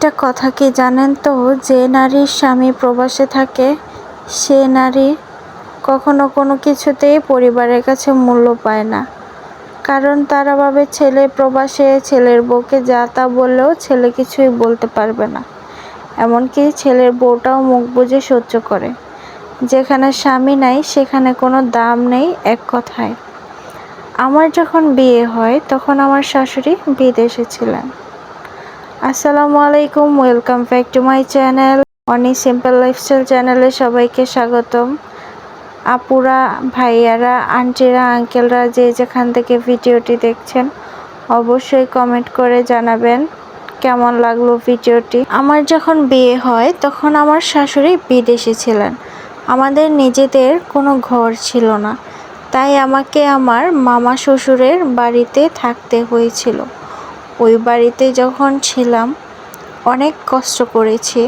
একটা কথা কি জানেন তো? যে নারীর স্বামী প্রবাসে থাকে, সে নারী কখনো কোনো কিছুতেই পরিবারের কাছে মূল্য পায় না। কারণ তারা ভাবে ছেলে প্রবাসে, ছেলের বউকে যা তা বললেও ছেলে কিছুই বলতে পারবে না। এমনকি ছেলের বউটাও মুখ বুজে সহ্য করে। যেখানে স্বামী নাই, সেখানে কোনো দাম নেই এক কথায়। আমার যখন বিয়ে হয়, তখন আমার শাশুড়ি বিদেশে ছিলেন। আসসালামু আলাইকুম, welcome back to my channel, Oni simple lifestyle চ্যানেলে সবাইকে স্বাগতম। আপুরা, ভাইয়ারা, আন্টিরা, আঙ্কেলরা যে যেখান থেকে ভিডিওটি দেখছেন, অবশ্যই কমেন্ট করে জানাবেন কেমন লাগল ভিডিওটি। আমার যখন বিয়ে হয়, তখন আমার শাশুড়ি বিদেশে ছিলেন। আমাদের নিজেদের কোনো ঘর ছিল না। তাই আমাকে আমার মামা শ্বশুরের বাড়িতে থাকতে হয়েছিল। ওই বাড়িতে যখন ছিলাম, অনেক কষ্ট করেছি।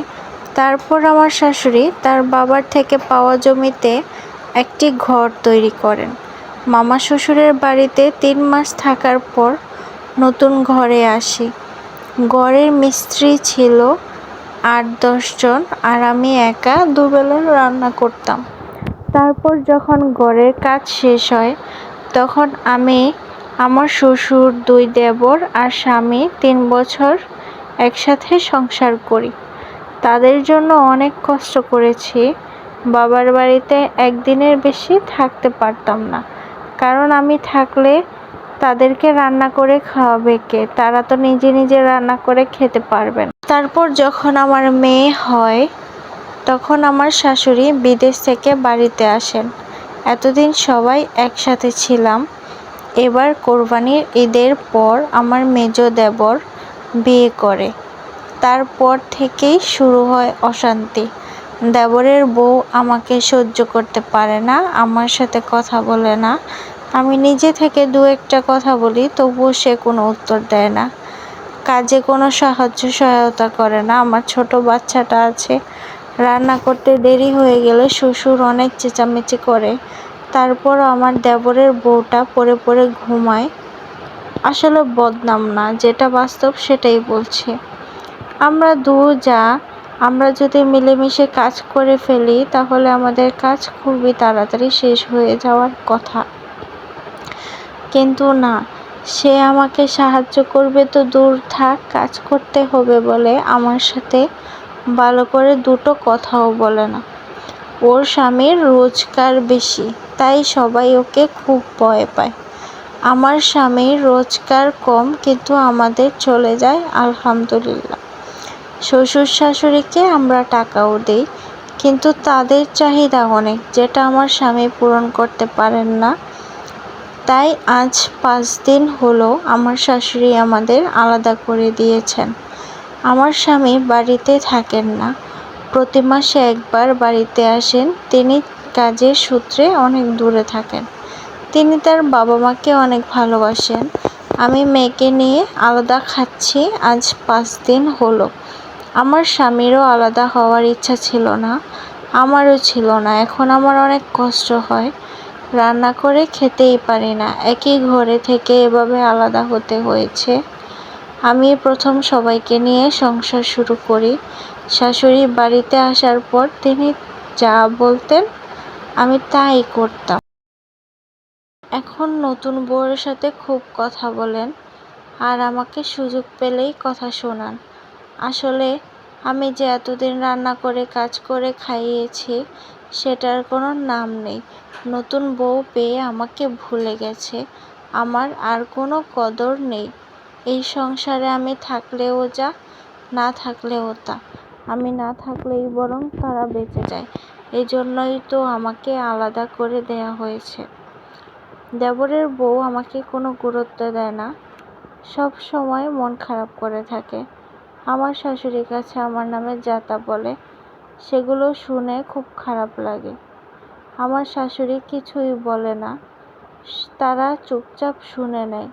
তারপর আমার শাশুড়ি তার বাবার থেকে পাওয়া জমিতে একটি ঘর তৈরি করেন। মামা শ্বশুরের বাড়িতে তিন মাস থাকার পর নতুন ঘরে আসি। ঘরের মিস্ত্রি ছিল আট দশজন আর আমি একা দুবেলা রান্না করতাম। তারপর যখন ঘরের কাজ শেষ হয়, তখন আমি আমার শ্বশুর, দুই দেবর আর স্বামী তিন বছর একসাথে সংসার করি। তাদের জন্য অনেক কষ্ট করেছি। বাবার বাড়িতে একদিনের বেশি থাকতে পারতাম না। কারণ আমি থাকলে তাদেরকে রান্না করে খাওয়াবে কে? তারা তো নিজে নিজে রান্না করে খেতে পারবেন তারপর যখন আমার মেয়ে হয়, তখন আমার শাশুড়ি বিদেশ থেকে বাড়িতে আসেন। এতদিন সবাই একসাথে ছিলাম। এবার কোরবানির ঈদের পর আমার মেজ দেবর বিয়ে করে। তারপর থেকেই শুরু হয় অশান্তি। দেবরের বউ আমাকে সহ্য করতে পারে না, আমার সাথে কথা বলে না। আমি নিজে থেকে দু একটা কথা বলি, তবুও সে কোনো উত্তর দেয় না। কাজে কোনো সাহায্য সহায়তা করে না। আমার ছোট বাচ্চাটা আছে, রান্না করতে দেরি হয়ে গেলে শ্বশুর অনেক চেঁচামেচি করে। তারপর আমার দেবরের বউটা পরে পরে ঘুমায়। আসলে বদনাম না, যেটা বাস্তব সেটাই বলছি। আমরা দু যা, আমরা যদি মিলেমিশে কাজ করে ফেলি, তাহলে আমাদের কাজ খুবই তাড়াতাড়ি শেষ হয়ে যাওয়ার কথা। কিন্তু না, সে আমাকে সাহায্য করবে তো দূর থাক, কাজ করতে হবে বলে আমার সাথে ভালো করে দুটো কথাও বলে না। ওর স্বামীর রোজগার বেশি। তাই সবাই ওকে খুব ভয় পায়। আমার স্বামীর রোজগার কম, কিন্তু আমাদের চলে যায়, আলহামদুলিল্লাহ। শ্বশুর শাশুড়িকে আমরা টাকাও দিই, কিন্তু তাদের চাহিদা অনেক, যেটা আমার স্বামী পূরণ করতে পারেন না। তাই আজ পাঁচ দিন হলো আমার শাশুড়ি আমাদের আলাদা করে দিয়েছেন। আমার স্বামী বাড়িতে থাকেন না। প্রতি মাসে একবার বাড়িতে আসেন, তিনি কাজের সূত্রে অনেক দূরে থাকেন। তিনি তার বাবা মাকে অনেক ভালোবাসেন। আমি মেয়েকে নিয়ে আলাদা খাচ্ছি, আজ পাঁচ দিন হলো। আমার স্বামীরও আলাদা হওয়ার ইচ্ছা ছিল না, আমারও ছিল না। এখন আমার অনেক কষ্ট হয়। রান্না করে খেতেই পারি না। একই ঘরে থেকে এভাবে আলাদা হতে হয়েছে। আমি প্রথম সবাইকে নিয়ে সংসার শুরু করি। শাশুড়ি বাড়িতে আসার পর তিনি যা বলতেন আমি তাই করতাম। এখন নতুন বউয়ের সাথে খুব কথা বলেন আর আমাকে সুযোগ পেলেই কথা শোনান। আসলে আমি যে এতদিন রান্না করে, কাজ করে খাইয়েছি, সেটার কোনো নাম নেই। নতুন বউ পেয়ে আমাকে ভুলে গেছে। আমার আর কোনো কদর নেই। এই সংসারে আমি থাকলেও যা, না থাকলেও তা। আমি না থাকলেই বরং তারা বেঁচে যায়। এই জন্যই তো আমাকে আলাদা করে দেয়া হয়েছে। দেবরের বউ আমাকে কোনো গুরুত্ব দেয় না। সব সময় মন খারাপ করে থাকে। আমার শাশুড়ির কাছে আমার নামে যাতা বলে, সেগুলো শুনে খুব খারাপ লাগে। আমার শাশুড়ি কিছুই বলে না। তারা চুপচাপ শুনে নেয়।